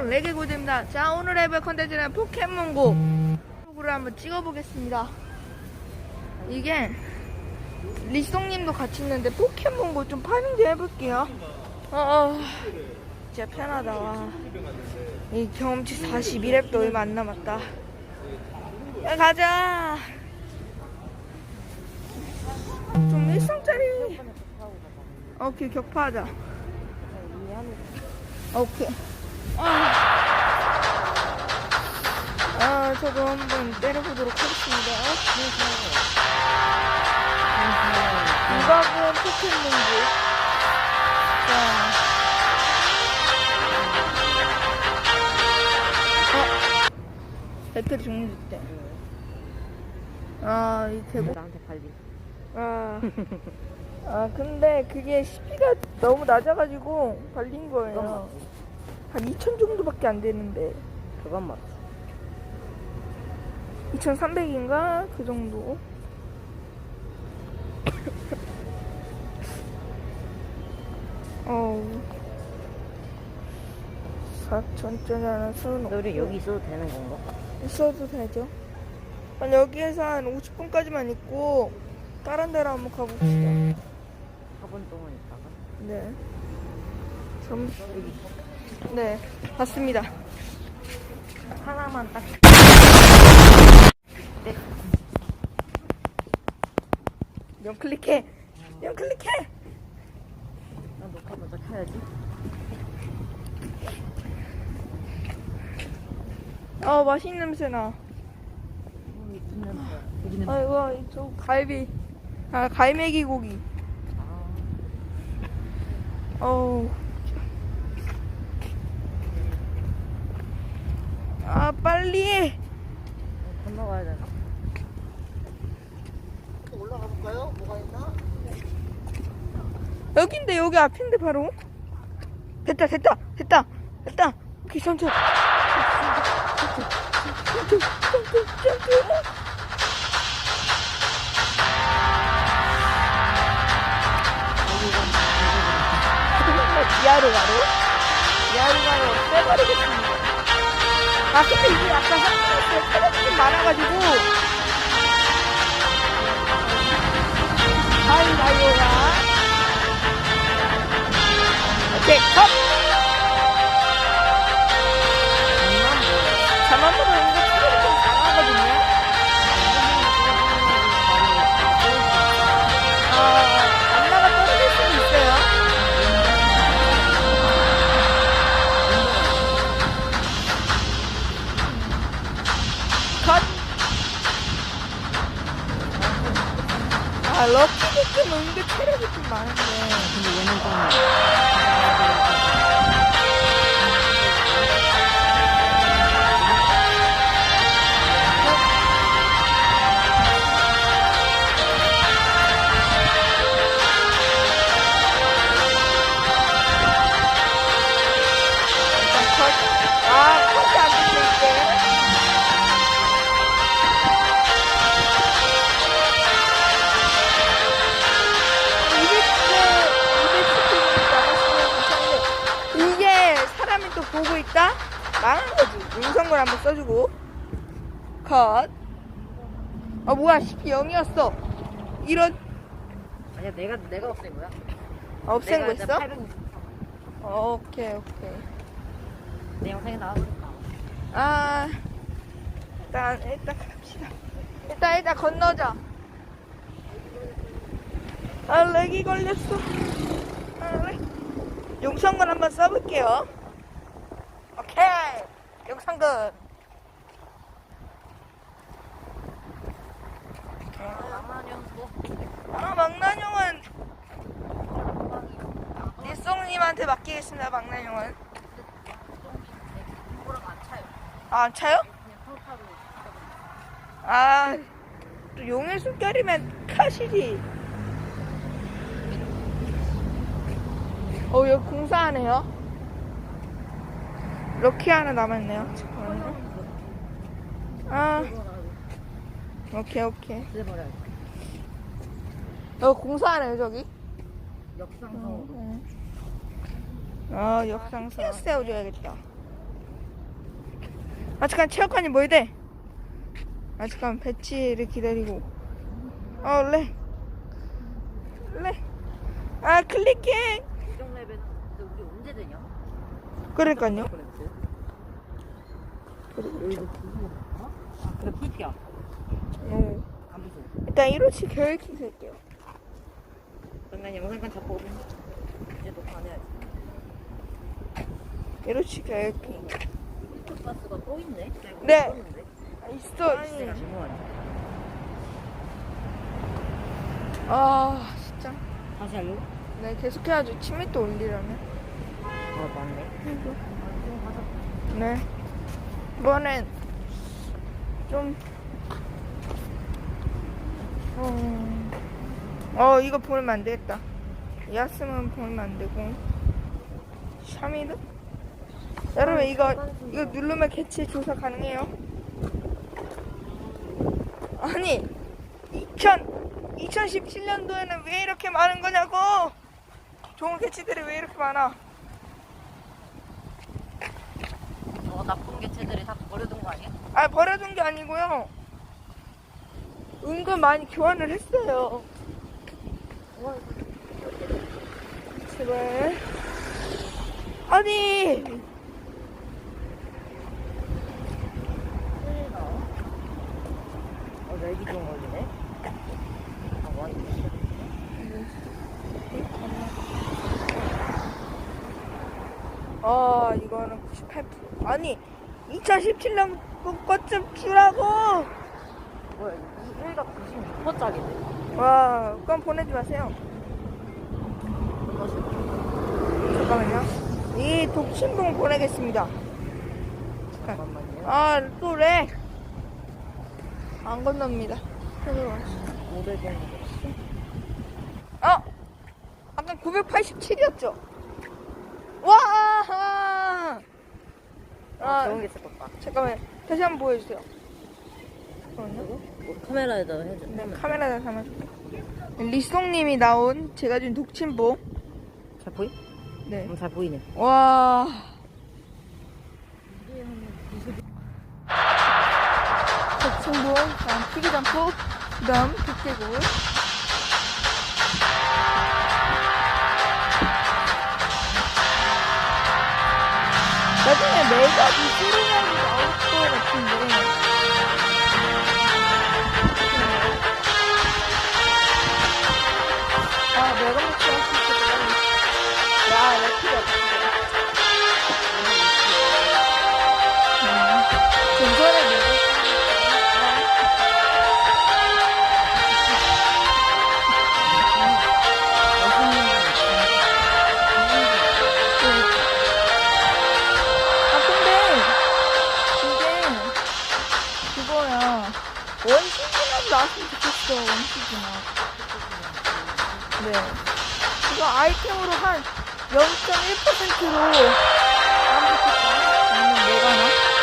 레게고드입니다. 자, 오늘 해볼 컨텐츠는 포켓몬고. 를 한번 찍어보겠습니다. 이게 리송님도 같이 있는데 포켓몬고 좀 파밍 좀 해볼게요. 어, 어, 진짜 편하다. 와. 이 경험치 41렙도 얼마 안 남았다. 야, 가자. 좀 일상짜리. 오케이, 격파하자. 오케이. 아, 아, 저도 한번 때려보도록 하겠습니다. 이박은 포켓몬고. 자. 어? 배터리 종료됐대. 아, 이 대고. 나한테 관리. 아. 아, 근데 그게 CP가 너무 낮아가지고 발린 거예요. 한2,000 정도밖에 안 되는데. 그건 맞지. 2,300인가? 그 정도. 어우. 4,000짜리 수는 근데 우리. 여기 있어도 되는 건가? 있어도 되죠. 한 여기에서 한 50분까지만 있고, 다른 데로 한번 가봅시다. 4분 동안 있다가. 네. 점, 네, 봤습니다. 하나만 딱. 명 클릭해! 명 클릭해! 나 녹화 먼저 켜야지. 어, 맛있는 냄새 나. 아이고, 저 갈비. 아, 갈매기 고기. 아, 어우. 아, 빨리! 건너가야 되나? 올라가 볼까요? 뭐가 있나? 여긴데, 여기 앞인데, 바로. 됐다, 됐다, 됐다, 됐다. 오케이, 천천히. 점프. 디아루 가루? 디아루 가루 빼버리겠습니다. 아, 근데 이게 약간 한국에 체력이 좀 많아가지고. 아이, 나이오가. 오케이, 컷! 있다? 망한 거지. 음성걸 한번 써주고. 컷. 아, 뭐야. 10이 0이었어. 이런, 아니야, 내가, 내가 없앤 거야. 없앤 내가 거 있어? 800 오케이, 오케이. 내 영상에 나와보니까. 아, 일단, 일단 갑시다. 일단, 일단 건너자. 아, 렉이 걸렸어. 아, 렉. 용성근 한번 써볼게요. 용성근. 아, 망나뇽은 니송님한테 맡기겠습니다, 망나뇽은. 아, 안 차요? 아, 또 용의 숨결이면 카시지. 어, 여기 공사하네요. 럭키 하나 남았네요. 아, 오케이, 오케이. 뜯어버려. 여기 공사하네요, 저기. 역상성으로. 아, 역상사. 세워줘야겠다. 아 잠깐 체육관이 뭐야 돼? 아 잠깐 배치를 기다리고 어 렉. 렉. 아 클릭해 이정 레벨은 우리 언제 되냐? 그러니까요. 여기도? 아 그래. 안 부수. 일단 1호치 계획팅 쓸게요 그러면 영상관 잡고 오면 이제 녹화 안 해야지. 1호치 계획팅 가스가 또 있네? 네. 있었는데? 아, 있어 내가 있어. 아 진짜 다시 하려고? 네 계속해야죠 치맥도 올리려면 어 맞네. 네 이번엔 좀 어, 어 이거 보면 안 되겠다. 야스는 보면 안 되고. 샤미드? 여러분 이거 이거 누르면 개체 조사 가능해요? 아니 2000 2017년도에는 왜 이렇게 많은 거냐고! 좋은 개체들이 왜 이렇게 많아 어 개체들이 다 버려둔 거 아니야? 아 버려둔 게 아니고요. 은근 많이 교환을 했어요. 제발. 아니 어 걸리네. 아 뭐하니? 아 이거는 98% 아니 2017년 것좀 주라고. 뭐야 1가 96%짜리네. 와 그럼 보내지 마세요. 잠깐만요. 이 독신봉 보내겠습니다. 잠깐만요. 아 또래. 안 건넙니다. 500원. 어! 아까 987이었죠? 와! 좋은 게 있을 것 같다. 잠깐만. 다시 한번 보여주세요. 잠깐만요. 뭐, 카메라에다 해줘. 네, 카메라다 담아줄게요. 리송님이 나온 제가 준 독침봉. 잘 보이? 네. 응, 잘 보이네. 와. 독침봉, 다음 피기장포, 그 다음 도깨굴. 나중에 내가 미술이라고 나올 것 같은데. 아, 내가 먹지 않았을 야, 내 필요 없어. 나왔으면 좋겠어, 원시즌하. 네. 이거 아이템으로 한 0.1%로 하면 좋겠다. 아니면 내가 나?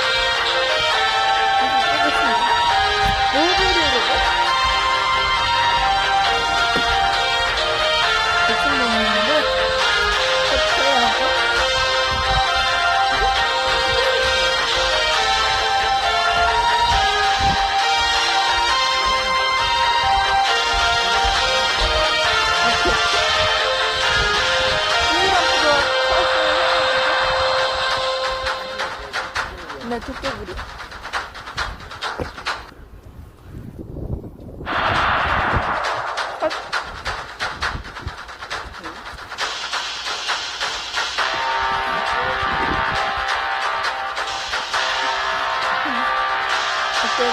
컷.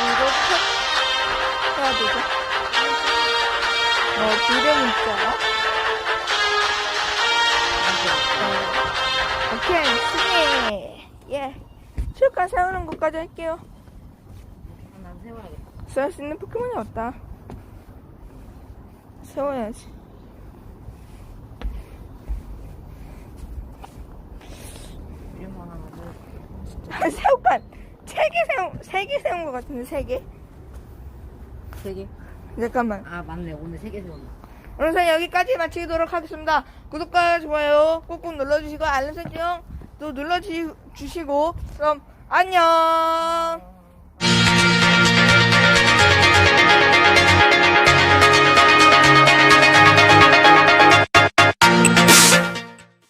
해야 되죠. 어, 비름 있죠. 오케이, 승리. 예. 출가 세우는 것까지 할게요. 난 세워야겠다. 세울 수 있는 포켓몬이 없다. 세워야지. 하나만. 아, 세우간! 세개 세운, 세개 세운 것 같은데, 세 개? 세 개? 잠깐만. 아 맞네 오늘 세 개 세웠네. 오늘 여기까지 마치도록 하겠습니다. 구독과 좋아요 꾹꾹 눌러주시고, 알림 설정 또 눌러주시고, 그럼 안녕.